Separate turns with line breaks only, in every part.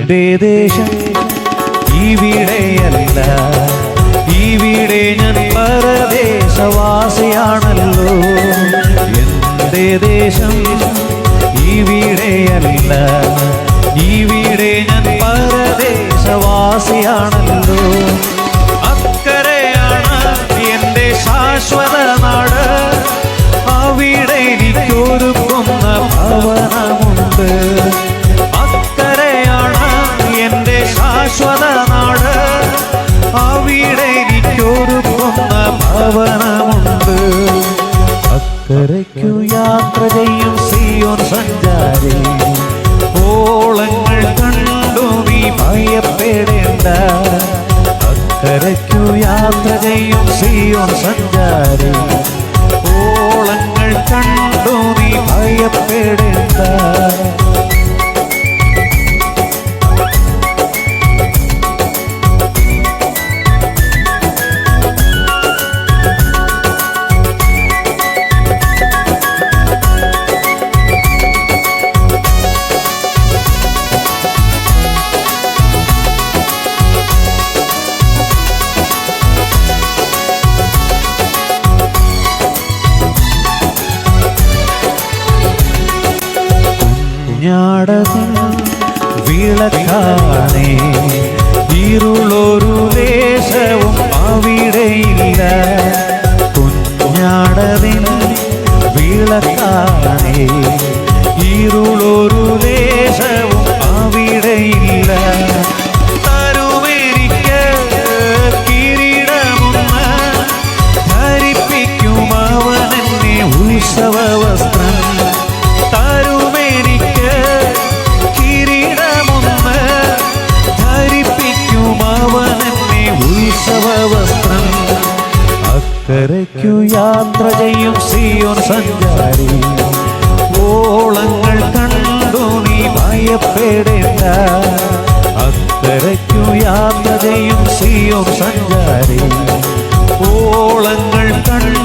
എന്റെ ദേശം ഇവിടെയല്ല ഇവിടെ ഞാൻ പരദേശവാസിയാണല്ലോ. എന്റെ ദേശം ഇവിടെയല്ല ഇവിടെ ഞാൻ പരദേശവാസിയാണല്ലോ. അക്കരയ്ക്കു കുഞ്ഞാടതിൽ വിളക്കാണേ ഇരുളൊരു ദേശവും അവിടെയില്ല കുഞ്ഞാടതിൽ വിളക്കാണേ ഇരുളൊരു ദേശവും അവിടെയില്ല യാത്ര ചെയ്യും സിയോൻ സഞ്ചാരി. ഓളങ്ങൾ കണ്ടു നീ ഭയപ്പെടേണ്ട. അക്കരയ്ക്കു യാത്ര ചെയ്യും സിയോൻ സഞ്ചാരി. ഓളങ്ങൾ കണ്ടു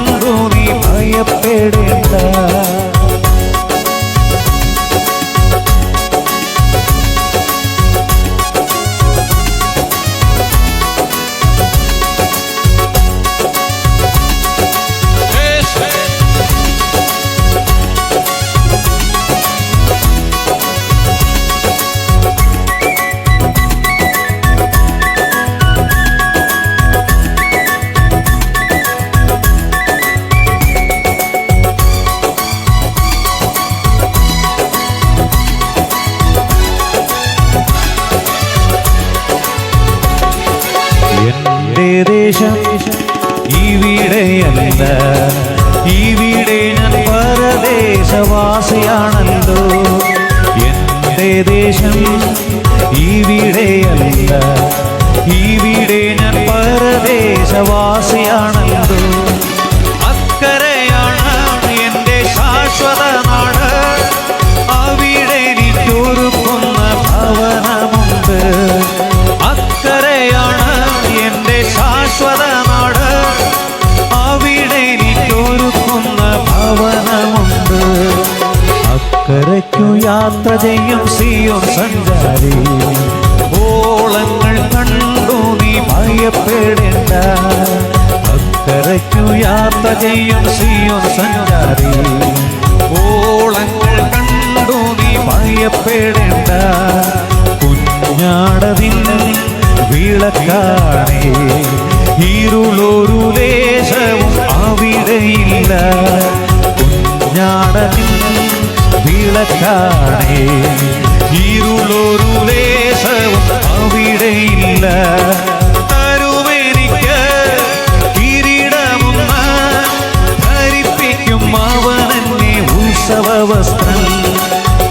ദേശം. ഇവിടെയല്ല ഇവിടെ ഞാൻ പരദേശവാസിയാണല്ലോ. എന്റെ ദേശം ഇവിടെയല്ല ചെയ്യും സിയോൻ സഞ്ചാരി. ഓളങ്ങൾ കണ്ടു നീ ഭയപ്പെടേണ്ട. അക്കരയ്ക്കു യാത്ര ചെയ്യും സിയോൻ സഞ്ചാരി. ഓളങ്ങൾ കണ്ടു നീ ഭയപ്പെടേണ്ട. കുഞ്ഞാടതിൻ വിളക്കാണേ ഇരുളൊരു ദേശവും അവിടെയില്ല. കുഞ്ഞാടതിൻ വിളക്കാണേ ഇരുളൊരു ദേശവും അവിടെയില്ല തരുമെനിക്ക് കിരീടമൊന്ന് ധരിപ്പിക്കും അവൻ എന്നെ ഉത്സവ വസ്ത്രം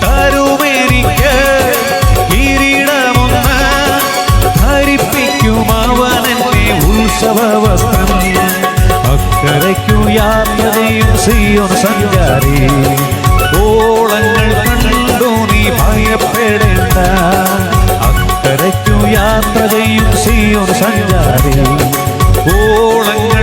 തരുമെനിക്ക് കിരീടമൊന്ന് ധരിപ്പിക്കും അവൻ എന്നെ ഉത്സവ വസ്ത്രം അക്കരയ്ക്കു യാത്രയും സിയോ സഞ്ചാരി. സഞ്ചാരി ഓളങ്ങൾ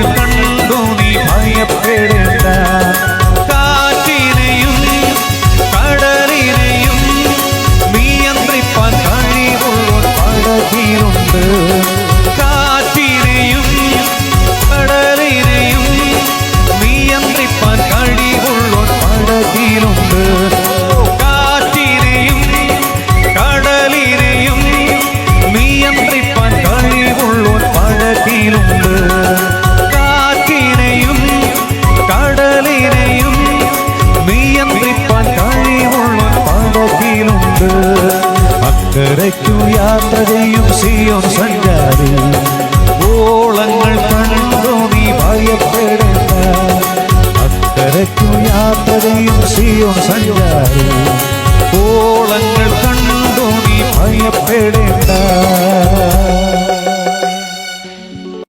അക്കരയ്ക്കു യാത്ര ചെയ്യും സിയോൻ സഞ്ചാരി. ഓളങ്ങൾ കണ്ടു നീ ഭയപ്പെടേണ്ട. അക്കരയ്ക്കു യാത്ര ചെയ്യും സിയോൻ സഞ്ചാരി. ഓളങ്ങൾ കണ്ടു നീ ഭയപ്പെടേണ്ട.